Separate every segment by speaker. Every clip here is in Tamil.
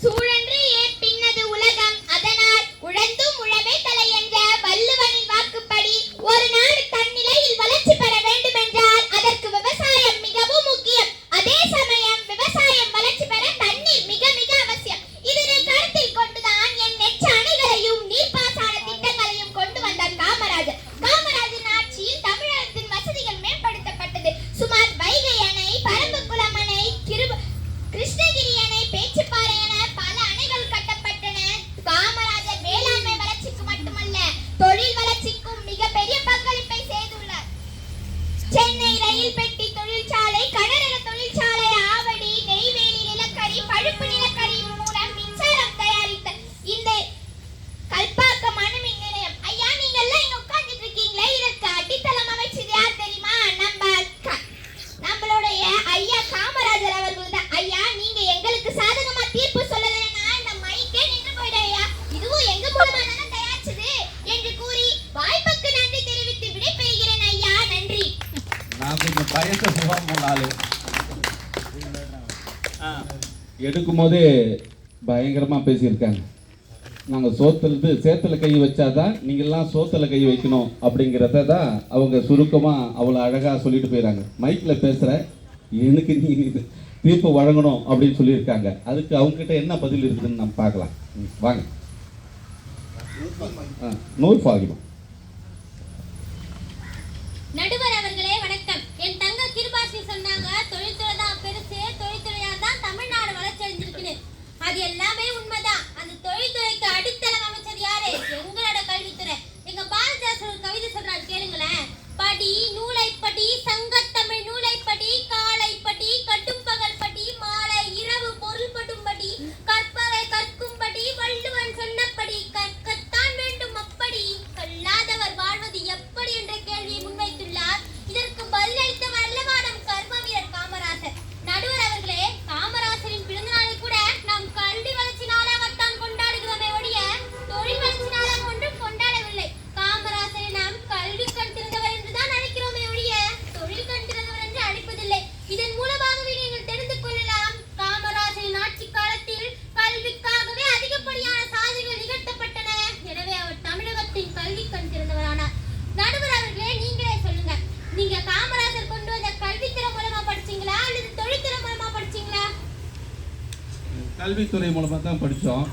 Speaker 1: ¡Sure! எடுக்கும்போதே பயங்கரமாக பேசியிருக்காங்க. நாங்கள் சோத்துலது சேத்தில் கை வச்சாதான் நீங்கள்லாம் சோத்துல கை வைக்கணும் அப்படிங்கிறத தான் அவங்க சுருக்கமாக அவ்வளோ அழகாக சொல்லிட்டு போயிடறாங்க மைக்கில் பேசுகிற எனக்கு இது தீர்ப்பு வழங்கணும் அப்படின்னு சொல்லியிருக்காங்க. அதுக்கு அவங்ககிட்ட என்ன பதில் இருக்குதுன்னு நம்ம பார்க்கலாம். வாங்க. நூறு ஃபாகிமா.
Speaker 2: நடுவர் அது எல்லாமே உண்மைதான். அந்த தொழில்துறைக்கு அடித்தளம் அமைச்சது யாரு? எங்களோட கல்வித்துறை. எங்க பாரதிதாசன் ஒரு கவிதை சொல்றாரு கேளுங்களேன். படி நூலைப்படி படி சங்கத்தமிழ் நூல்
Speaker 1: கல்வித்துறை மூலமாக தான் படித்தோம்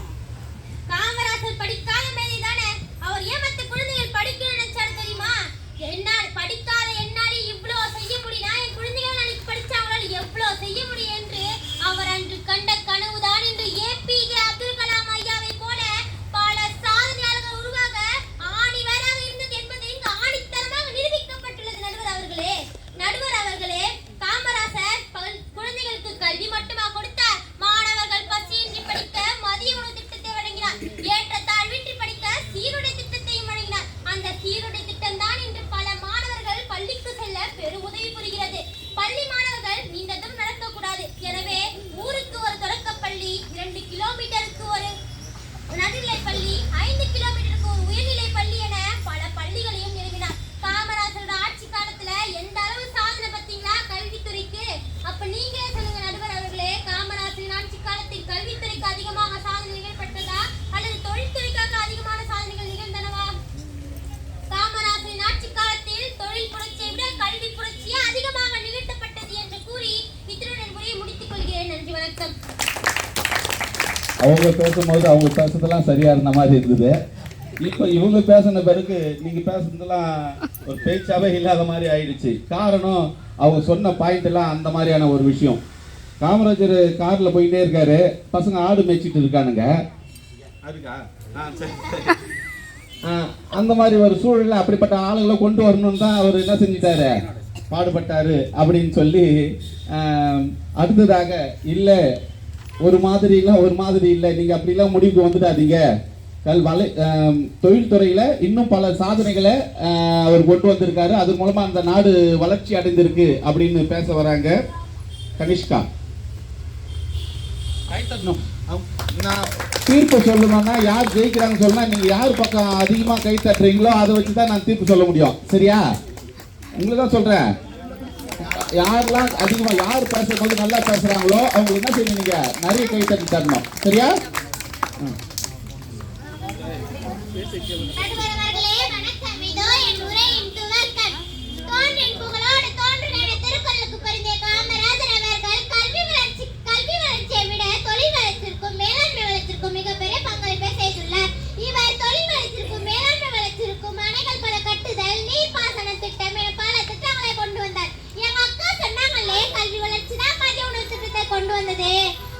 Speaker 1: அவங்க பேசும்போது அவங்க பேசுறதெல்லாம் சரியாக இருந்த மாதிரி இருந்தது. இப்போ இவங்க பேசின பிறகு நீங்கள் பேசுனதெல்லாம் ஒரு பேச்சாவே இல்லாத மாதிரி ஆயிடுச்சு. காரணம் அவங்க சொன்ன பாயிண்ட் எல்லாம் அந்த மாதிரியான ஒரு விஷயம். காமராஜர் காரில் போயிட்டே இருக்காரு. பசங்க ஆடு மேய்ச்சிட்டு இருக்கானுங்க. அதுக்கா? ஆ சரி. அந்த மாதிரி ஒரு சூழலில் அப்படிப்பட்ட ஆளுங்களை கொண்டு வரணும்னு தான் அவர் என்ன செஞ்சிட்டாரு? பாடுபட்டாரு அப்படின்னு சொல்லி அடுத்ததாக இல்லை ஒரு மாதிரி இல்லை ஒரு மாதிரி இல்லை. நீங்கள் அப்படிலாம் முடிவுக்கு வந்துடாதீங்க. கல் வலை தொழில்துறையில் இன்னும் பல சாதனைகளை அவர் கொண்டு வந்திருக்காரு. அது மூலமாக அந்த நாடு வளர்ச்சி அடைந்திருக்கு அப்படின்னு பேச வராங்க கனிஷ்கா. நான் தீர்ப்பு சொல்லணும்னா யார் ஜெயிக்கிறாங்க சொல்லணும்னா நீங்கள் யார் பக்கம் அதிகமாக கை தட்டுறீங்களோ அதை வச்சு தான் நான் தீர்ப்பு சொல்ல முடியும். சரியா? உங்களுக்கு தான் சொல்கிறேன் யாரெல்லாம் அதிகமாக யார் பேசும்போது நல்லா பேசுகிறாங்களோ அவங்க என்ன செய்யணும் நீங்கள் நிறைய கை தட்டி தரணும். சரியா ம்.
Speaker 2: நடுவர் அவர்களே வணக்கம் இதோ என் உரையின் துவக்கம் தோன்றின் புகழோடு தோன்றின திருக்குறளுக்கு பொருந்திய காமராஜர் அவர்கள் கல்வி வளர்ச்சி கல்வி வளர்ச்சியை விட தொழில் வளர்ச்சிக்கும் மேலாண்மை வளர்ச்சிக்கும் மிகப்பெரிய பங்களிப்பை செய்துள்ளார் இவர் தொழில் வளர்ச்சிக்கும் மேலாண்மை வளர்ச்சிக்கும் அணைகள் பல கட்டுதல் நீர்ப்பாசன திட்டம் என பல திட்டங்களை கொண்டு வந்தார் எங்க அக்கா சொன்னாங்களே கல்வி வளர்ச்சி தான் மதிய உணவு திட்டத்தை கொண்டு வந்தது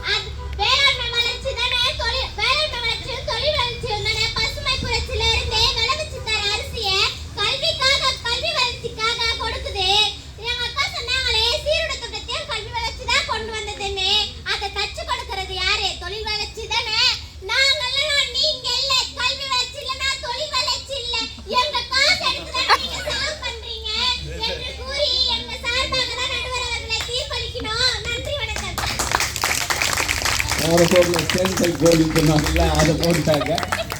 Speaker 2: அது வேளாண்மை வளர்ச்சி தானே தொழில் வேளாண்மை வளர்ச்சியும் தொழில் வளர்ச்சியும் தானே பசுமை புரட்சியில இருந்தே விளைவிச்சு தர அரிசியை கல்விக்காக கல்வி வளர்ச்சிக்காக கொடுக்குது எங்க அக்கா சொன்னாங்களே சீருட திட்டத்தையும் கல்வி வளர்ச்சி தான் கொண்டு வந்ததுன்னு அதை தச்சு கொடுக்கறது யாரு தொழில் வளர்ச்சி தானே நாங்கெல்லாம் நீங்க இல்ல கல்வி வளர்ச்சி இல்லனா தொழில் வளர்ச்சி இல்ல எங்க காசு எடுத்து தான் நீங்க செலவு பண்றீங்க என்று கூறி எங்க சார்பாக தான் நடுவர் அவர்களை தீர்ப்பளிக்கணும் நன்றி வணக்கம்
Speaker 1: போற போக்குல தேன்கை கோலின்னு சொன்னாங்கல்ல அதை போட்டுட்டாங்க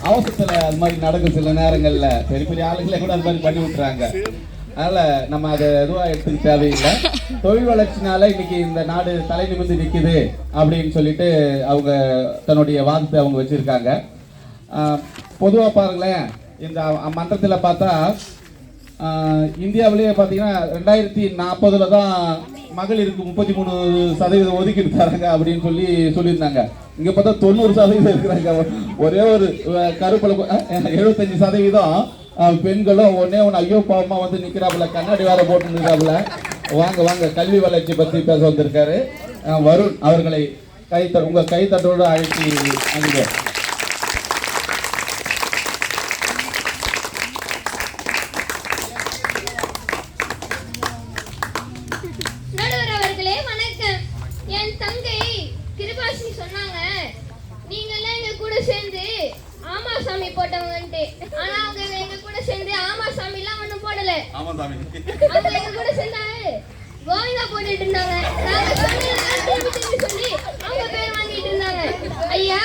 Speaker 1: அவசரத்தில் அது மாதிரி நடக்கும் சில நேரங்களில். பெரிய பெரிய ஆளுங்களே கூட அது மாதிரி பண்ணி விட்டுறாங்க அதனால் நம்ம அதை எதுவாக எடுத்துக்க தேவையில்லை தொழில் வளர்ச்சினால இன்னைக்கு இந்த நாடு தலை நிமிர்ந்து நிற்குது அப்படின்னு சொல்லிட்டு அவங்க தன்னுடைய வாதத்தை அவங்க வச்சுருக்காங்க பொதுவாக பாருங்களேன் இந்த மன்றத்தில் பார்த்தா இந்தியாவிலேயே பார்த்தீங்கன்னா ரெண்டாயிரத்தி நாற்பதுல தான் மகளிருக்கு முப்பத்தி மூணு சதவீதம் ஒதுக்கீடு தராங்க அப்படின்னு சொல்லி சொல்லியிருந்தாங்க. இங்க பார்த்தா தொண்ணூறு சதவீதம் இருக்கிறாங்க. ஒரே ஒரு கருப்பில் கருப்பல எழுபத்தஞ்சு சதவீதம் பெண்களும் ஒன்னே ஒன்று ஐயோ பாவமா வந்து நிக்கிறாப்புல. கண்ணாடி வேலை போட்டு நிற்கிறாப்புல வாங்க வாங்க. கல்வி வளர்ச்சி பத்தி பேச வந்திருக்காரு. வருண் அவர்களை கைத்த உங்க கைத்தட்டோடு அழைச்சி அங்கே
Speaker 3: நடுவர் அவர்களே வணக்கம் என் தங்கை கிருபாஷினி சொன்னாங்க நீங்கெல்லாம் எங்க கூட சேர்ந்து ஆமா சாமி போட்டவங்கன்ட்டு ஆனா அவங்க எங்க கூட சேர்ந்து ஆமா சாமி எல்லாம் ஒண்ணும் போடல
Speaker 1: ஆமா சாமி
Speaker 3: அவங்க எங்க கூட சேர்ந்தாங்க கோவிந்தா போட்டுட்டு இருந்தாங்க நாங்க சொன்னதெல்லாம் திருப்பி திருப்பி சொல்லி அவங்க பேர் வாங்கிட்டு இருந்தாங்க ஐயா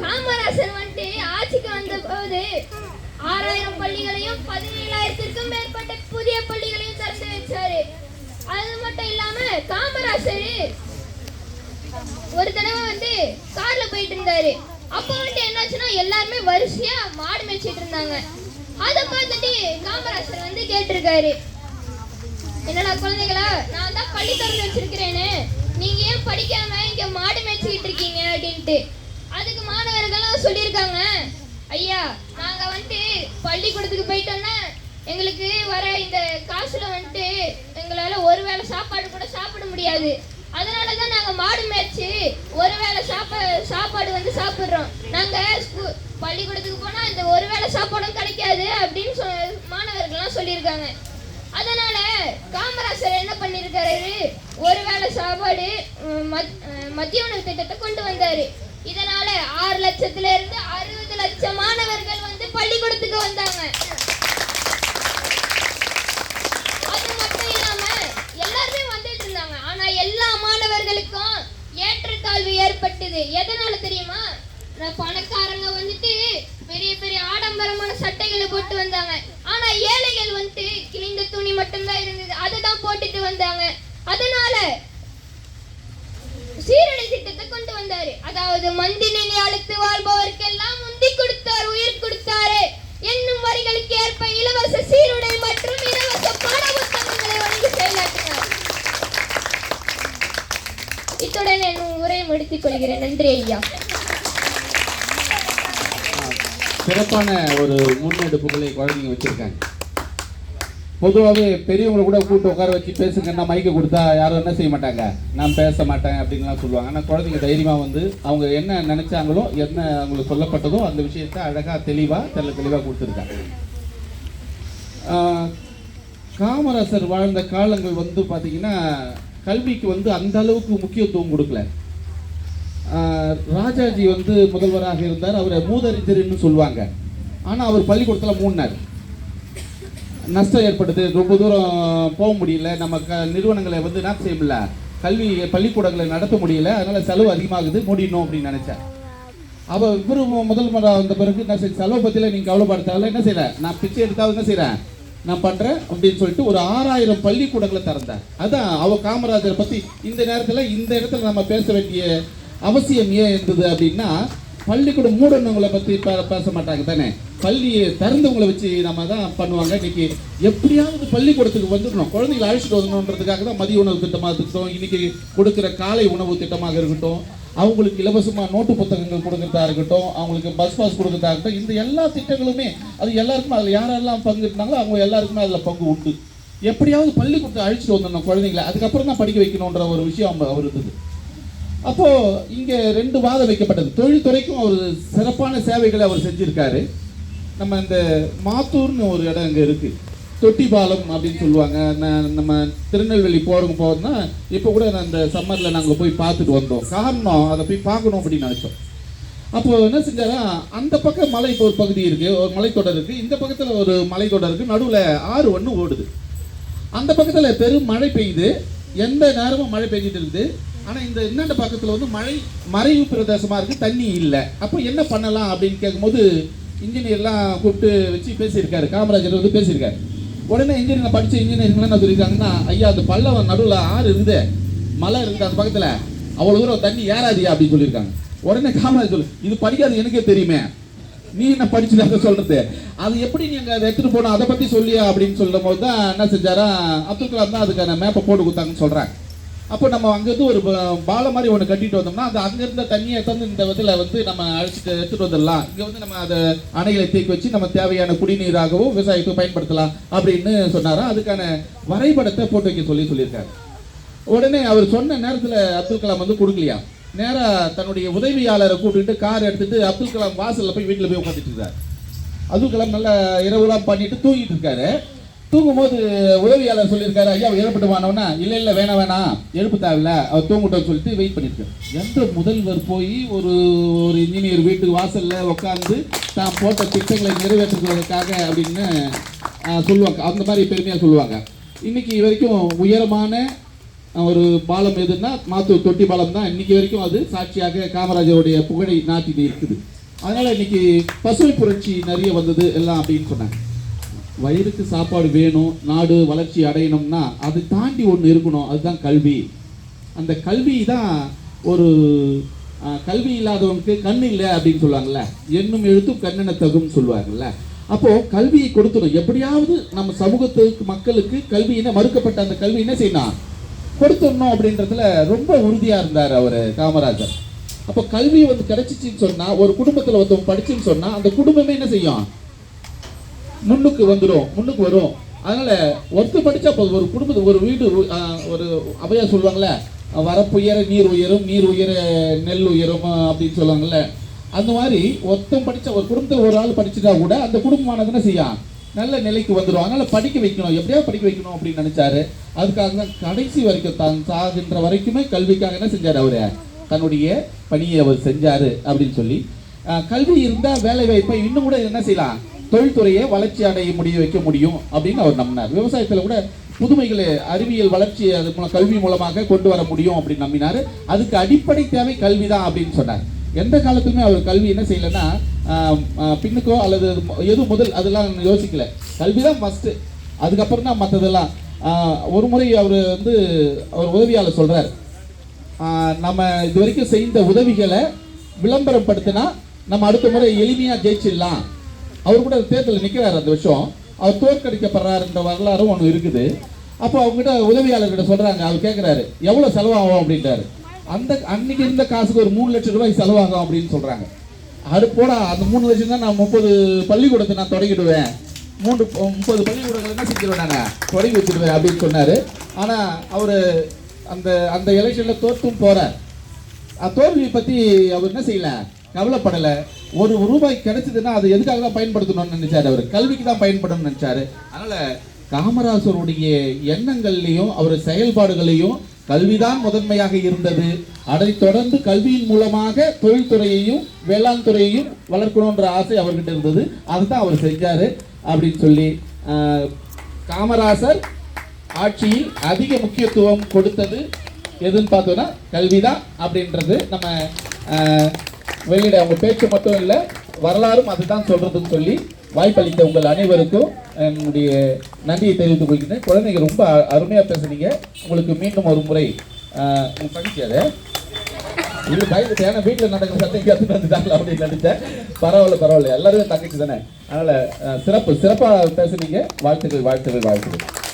Speaker 3: காமராசர் வந்துட்டு ஆட்சிக்கு வந்த போது ஆறாயிரம் பள்ளிகளையும் பதினேழாயிரத்திற்கும் மேற்பட்ட புதிய பள்ளிகளையும் திறந்து வச்சாரு அது மட்டும் இல்லாம காமராசர் ஒரு தடவை வந்து கார்ல போயிட்டு இருந்தாரு அப்போ வந்துட்டு என்னாச்சுன்னா எல்லாருமே வரிசையா மாடு மேய்ச்சிட்டு இருந்தாங்க அதை பார்த்துட்டு காமராசர் வந்து கேட்டிருக்காரு என்னடா குழந்தைகளா? நான் தான் பள்ளி திறந்து வச்சிருக்கிறேன்னு நீங்க ஏன் படிக்காம இங்க மாடு மேய்ச்சிக்கிட்டு இருக்கீங்க அப்படின்ட்டு. அதுக்கு மாணவர்கள்லாம் சொல்லியிருக்காங்க. ஐயா நாங்க வந்துட்டு பள்ளிக்கூடத்துக்கு போயிட்டோம்னா எங்களுக்கு வர இந்த காசுல வந்துட்டு எங்களால ஒரு வேளை சாப்பாடு கூட சாப்பிட முடியாது. அதனால தான் நாங்க மாடு மேய்ச்சி ஒரு வேளை சாப்பா சாப்பாடு வந்து சாப்பிட்றோம். நாங்க ஸ்கூ- பள்ளிக்கூடத்துக்கு போனா இந்த ஒரு வேளை சாப்பாடும் கிடைக்காது அப்படின்னு சொ மாணவர்கள்லாம் சொல்லியிருக்காங்க. அதனால என்ன பண்ணிருக்காரு ஒருவேளை சாப்பாடு மத்திய உணவு திட்டத்தை கொண்டு வந்தாரு. இதனால ஆறு லட்சத்துல இருந்து அறுபது லட்சம் மாணவர்கள் வந்து பள்ளிக்கூடத்துக்கு வந்தாங்க. அது மட்டும் இல்லாம எல்லாருமே வந்துட்டு இருந்தாங்க. ஆனா எல்லா மாணவர்களுக்கும் ஏற்றத்தாழ்வு ஏற்பட்டது. எதனால தெரியுமா? நான் பணக்காரங்க வந்துட்டு பெரிய பெரிய ஆடம்பரமான சட்டைகளை போட்டு வந்தாங்க. ஆனா ஏழைகள் வந்துட்டு உரையை கொள்கிறேன் நன்றி ஐயா.
Speaker 1: சிறப்பான ஒரு முன்னெடுப்புகளை குழந்தைங்க வச்சிருக்காங்க. பொதுவாகவே பெரியவங்களை கூட கூப்பிட்டு உட்கார வச்சு பேசுங்கன்னா மைக்க கொடுத்தா யாரும் என்ன செய்ய மாட்டாங்க? நான் பேச மாட்டேன் அப்படின்லாம் சொல்லுவாங்க. ஆனால் குழந்தைங்க தைரியமாக வந்து அவங்க என்ன நினைச்சாங்களோ என்ன அவங்களுக்கு சொல்லப்பட்டதோ அந்த விஷயத்த அழகாக தெளிவாக தெல்ல தெளிவாக கொடுத்துருக்காங்க. காமராசர் வாழ்ந்த காலங்கள் வந்து பார்த்தீங்கன்னா கல்விக்கு வந்து அந்த அளவுக்கு முக்கியத்துவம் கொடுக்கல. ராஜாஜி வந்து முதல்வராக இருந்தார். அவரை மூதறிஞர்னு சொல்லுவாங்க. ஆனால் அவர் பள்ளிக்கூடத்தில் மூடினார். நஷ்டம் ஏற்படுது ரொம்ப தூரம் போக முடியல. நம்ம க நிறுவனங்களை வந்து என்ன செய்ய முடியல கல்வி பள்ளிக்கூடங்களை நடத்த முடியல. அதனால் செலவு அதிகமாகுது. மூடிடணும் அப்படின்னு நினச்சேன் அவள் இவரு முதல் முறை வந்த பிறகு என்ன செய்ய செலவு பற்றியில் நீங்கள் கவலைப்படுத்தால என்ன செய்யல? நான் பிச்சை எடுத்தாவது என்ன செய்கிறேன் நான் பண்ணுறேன் அப்படின்னு சொல்லிட்டு ஒரு ஆறாயிரம் பள்ளிக்கூடங்களை திறந்தார். அதான் அவள் காமராஜரை பற்றி இந்த நேரத்தில் இந்த இடத்துல நம்ம பேச வேண்டிய அவசியம் ஏன் இருந்தது அப்படின்னா பள்ளிக்கூடம் மூடனவங்களை பத்தி பே- பேச மாட்டாங்க தானே. பள்ளியை திறந்தவங்களை வச்சு நம்ம தான் பண்ணுவாங்க. இன்னைக்கு எப்படியாவது பள்ளிக்கூடத்துக்கு வந்துடணும். குழந்தைகளை அழைச்சிட்டு வரணுன்றதுக்காக தான் மதிய உணவு திட்டமாக இருக்கட்டும் இன்னைக்கு கொடுக்குற காலை உணவு திட்டமாக இருக்கட்டும் அவங்களுக்கு இலவசமாக நோட்டு புத்தகங்கள் கொடுக்கறதா இருக்கட்டும் அவங்களுக்கு பஸ் பாஸ் கொடுக்கறதா இருக்கட்டும் இந்த எல்லா திட்டங்களுமே அது எல்லாருக்குமே அதில் யாரெல்லாம் பங்கு இருந்தாங்களோ அவங்க எல்லாருக்குமே அதில் பங்கு உண்டு. எப்படியாவது பள்ளிக்கூடத்தை அழைச்சிட்டு வந்துடணும் குழந்தைங்களை அதுக்கப்புறம் தான் படிக்க வைக்கணுன்ற ஒரு விஷயம் அவர் இருந்தது. அப்போ இங்க ரெண்டு வாதம் வைக்கப்பட்டது. தொழில்துறைக்கும் அவர் சிறப்பான சேவைகளை அவர் செஞ்சிருக்காரு. நம்ம இந்த மாத்தூர்னு ஒரு இடம் இங்க இருக்கு. தொட்டிபாலம் அப்படின்னு சொல்லுவாங்க. நம்ம திருநெல்வேலி போகிறவங்க போகிறோம்னா இப்போ கூட அந்த இந்த சம்மர்ல நாங்கள் போய் பார்த்துட்டு வந்தோம். காரணம் அதை போய் பார்க்கணும் அப்படின்னு நினைச்சோம். அப்போ என்ன செஞ்சாரா அந்த பக்கம் மலை இப்போ ஒரு பகுதி இருக்கு ஒரு மலைத்தொடர் இருக்கு. இந்த பக்கத்தில் ஒரு மலைத்தொடர் இருக்கு. நடுவில் ஆறு ஒன்று ஓடுது. அந்த பக்கத்தில் பெரும் மழை பெய்யுது. எந்த நேரமும் மழை பெய்ஞ்சிட்டு இருக்குது. ஆனால் இந்த இன்னண்ட பக்கத்தில் வந்து மழை மறைவு பிரதேசமாக இருக்குது தண்ணி இல்லை. அப்போ என்ன பண்ணலாம் அப்படின்னு கேட்கும்போது இன்ஜினியர்லாம் கூப்பிட்டு வச்சு பேசியிருக்காரு. காமராஜர் வந்து பேசியிருக்காரு. உடனே இன்ஜினியர் படித்த இன்ஜினியர்லாம் என்ன சொல்லியிருக்காங்கன்னா ஐயா அந்த பள்ளம் நடுவில் ஆறு இருந்தே மலை இருக்குது அந்த பக்கத்தில். அவ்வளோ தூரம் தண்ணி ஏறாதியா? அப்படின்னு சொல்லியிருக்காங்க. உடனே காமராஜர் சொல்லு இது படிக்காது எனக்கே தெரியுமே. நீ என்ன படிச்சுட்டாங்க சொல்றது? அது எப்படி நீங்க அதை எடுத்துட்டு போனோம் அதை பத்தி சொல்லியா? அப்படின்னு சொல்லும் போது தான் என்ன செஞ்சாரா அப்துல் கலாம் தான் அதுக்கான மேப்பை போட்டு கொடுத்தாங்கன்னு சொல்றாங்க அப்போ நம்ம அங்கேருந்து ஒரு பாலை மாதிரி ஒன்று கட்டிட்டு வந்தோம்னா அது அங்கேருந்த தண்ணியை தந்து இந்த இதில் வந்து நம்ம அழைச்சிட்டு எடுத்துட்டு வந்துடலாம். இங்கே வந்து நம்ம அதை அணைகளை தேக்கி வச்சு நம்ம தேவையான குடிநீராகவும் விவசாயத்துக்கு பயன்படுத்தலாம் அப்படின்னு சொன்னாரா? அதுக்கான வரைபடத்தை போட்டு வைக்க சொல்லி சொல்லியிருக்காரு. உடனே அவர் சொன்ன நேரத்தில் அப்துல் கலாம் வந்து கொடுக்கலையா? நேராக தன்னுடைய உதவியாளரை கூட்டிட்டு கார் எடுத்துட்டு அப்துல் கலாம் வாசலில் போய் வீட்டில் போய் உட்காந்துட்டு இருக்காரு அப்துல் கலாம் நல்லா இரவுலாம் பண்ணிட்டு தூங்கிட்டு இருக்காரு. தூங்கும்போது உதவியாளர் சொல்லியிருக்காரு ஐயா எழுப்பிட்டு இல்லை இல்லை இல்ல வேணாம் வேணாம் எழுப்பு தேவையில்ல அவர் தூங்கட்டும் சொல்லிட்டு வெயிட் பண்ணியிருக்காரு. எந்த முதல்வர் போய் ஒரு ஒரு இன்ஜினியர் வீட்டு வாசலில் உட்காந்து தான் போட்ட திட்டங்களை நிறைவேற்றுவதற்காக அப்படின்னு சொல்லுவாங்க. அந்த மாதிரி பெருமையாக சொல்லுவாங்க. இன்னைக்கு வரைக்கும் உயரமான ஒரு பாலம் எதுன்னா மாத்தூர் தொட்டி பாலம் தான். இன்னைக்கு வரைக்கும் அது சாட்சியாக காமராஜருடைய புகழை நாட்டிட்டு இருக்குது. அதனால் இன்னைக்கு பசுமை புரட்சி நிறைய வந்தது எல்லாம் அப்படின்னு சொன்னாங்க. வயிறுக்கு சாப்பாடு வேணும் நாடு வளர்ச்சி அடையணும்னா அது தாண்டி ஒன்று இருக்கணும். அதுதான் கல்வி. அந்த கல்வி தான் ஒரு கல்வி இல்லாதவனுக்கு கண் இல்லை அப்படின்னு சொல்லுவாங்கல்ல. என்னும் எழுத்தும் கண்ணென தகும்னு சொல்லுவாங்கல்ல. அப்போது கல்வியை கொடுத்துடும் எப்படியாவது நம்ம சமூகத்துக்கு மக்களுக்கு கல்வியின மறுக்கப்பட்ட அந்த கல்வி என்ன செய்யணும் கொடுத்துடணும் அப்படின்றதுல ரொம்ப உறுதியாக இருந்தார் அவர் காமராஜர். அப்போ கல்வி வந்து கிடைச்சிச்சின்னு சொன்னால் ஒரு குடும்பத்தில் ஒருத்தவங்க படிச்சுன்னு சொன்னால் அந்த குடும்பமே என்ன செய்யும்? முன்னுக்கு வந்துடும் முன்னுக்கு வரும். அதனால ஒருத்தர் படித்தா போதும். ஒரு குடும்பத்து ஒரு வீடு ஒரு அவையா சொல்லுவாங்கள்ல வரப்புயர நீர் உயரும் நீர் உயர நெல் உயரும் அப்படின்னு சொல்லுவாங்கல்ல. அந்த மாதிரி ஒருத்தன் படித்த ஒரு குடும்பத்தில் ஒரு ஆள் படிச்சுட்டா கூட அந்த குடும்பமானது என்ன செய்யும் நல்ல நிலைக்கு வந்துடும் அதனால் படிக்க வைக்கணும். எப்படியாவது படிக்க வைக்கணும் அப்படின்னு நினச்சாரு. அதுக்காக தான் கடைசி வரைக்கும் தான் சாகின்ற வரைக்குமே கல்விக்காக என்ன செஞ்சார் அவர்? தன்னுடைய பணியை அவர் செஞ்சார் அப்படின்னு சொல்லி. கல்வி இருந்தால் வேலை வாய்ப்பை இன்னும் கூட என்ன செய்யலாம்? தொழில்துறையை வளர்ச்சி அடைய முடிய வைக்க முடியும் அப்படின்னு அவர் நம்பினார். விவசாயத்தில் கூட புதுமைகளை அறிவியல் வளர்ச்சி அது மூலம் கல்வி மூலமாக கொண்டு வர முடியும் அப்படின்னு நம்பினார். அதுக்கு அடிப்படை தேவை கல்வி தான் அப்படின்னு சொன்னார். எந்த காலத்துலுமே அவர் கல்வி என்ன செய்யலைன்னா பின்னுக்கோ அல்லது எது முதல் அதெல்லாம் யோசிக்கல. கல்வி தான் ஃபஸ்ட்டு அதுக்கப்புறம் தான் மற்றதெல்லாம் ஒரு முறை அவர் வந்து அவர் உதவியாளர் சொல்கிறார் நம்ம இது வரைக்கும் செய்த உதவிகளை விளம்பரப்படுத்தினா நம்ம அடுத்த முறை எளிமையாக ஜெயிச்சிடலாம். அவர் கூட தேர்தலில் நிற்கிறார் அந்த விஷயம். அவர் தோற்கடிக்கப்படுறாருன்ற வரலாறும் ஒன்று இருக்குது. அப்போ அவங்ககிட்ட உதவியாளர்கிட்ட சொல்கிறாங்க அவர் கேட்குறாரு எவ்வளோ செலவாகும்? அப்படின்றாரு அந்த அன்னைக்கு இருந்த காசுக்கு ஒரு மூணு லட்சம் ரூபாய் செலவாகும் அப்படின்னு சொல்கிறாங்க அது போடா அந்த மூணு லட்சம் தான் நான் முப்பது பள்ளிக்கூடத்தை நான் தொடங்கிடுவேன். மூன்று முப்பது பள்ளிக்கூடங்கள் என்ன செஞ்சிருவேன் நான்? தொடங்கி வச்சிருவேன் அப்படின்னு சொன்னார். ஆனால் அவர் அந்த அந்த எலெக்ஷனில் தோற்றும் போகிறார் தோல்வியை பற்றி அவர் என்ன செய்யல? கவலைப்படலை. ஒரு ரூபாய் கிடைச்சதுன்னா அது எதுக்காக தான் பயன்படுத்தணும்னு நினைச்சாரு அவர்? கல்விக்கு தான் பயன்படணும்னு நினைச்சாரு. அதனால காமராசருடைய எண்ணங்கள்லையும் அவர் செயல்பாடுகளையும் கல்விதான் முதன்மையாக இருந்தது. அதைத் தொடர்ந்து கல்வியின் மூலமாக தொழில்துறையையும் வேளாண் துறையையும் வளர்க்கணுன்ற ஆசை அவர்கிட்ட இருந்தது. அதுதான் அவர் செஞ்சாரு அப்படின்னு சொல்லி காமராசர் ஆட்சியில் அதிக முக்கியத்துவம் கொடுத்தது. எதுன்னு பார்த்தோன்னா கல்விதான் அப்படின்றது நம்ம வெளியிட அவங்க பேச்சு மட்டும் இல்லை வரலாறும் அதுதான் சொல்றதுன்னு சொல்லி வாய்ப்பளித்த உங்கள் அனைவருக்கும் என்னுடைய நன்றியை தெரிவித்துக் கொள்கிறேன் குழந்தைங்க ரொம்ப அருமையாக பேசுனீங்க. உங்களுக்கு மீண்டும் ஒரு முறை ஆஹ், இது பயந்துட்டு ஏன்னா வீட்டில் நடக்கிற சட்டைக்கு அது வந்துட்டாங்களா அப்படின்னு நினைச்சேன். பரவாயில்ல பரவாயில்ல. எல்லாருமே தங்கச்சி தானே. அதனால் சிறப்பு சிறப்பாக பேசுனீங்க. வாழ்த்துக்கள் வாழ்த்துக்கள் வாழ்த்துக்கள்.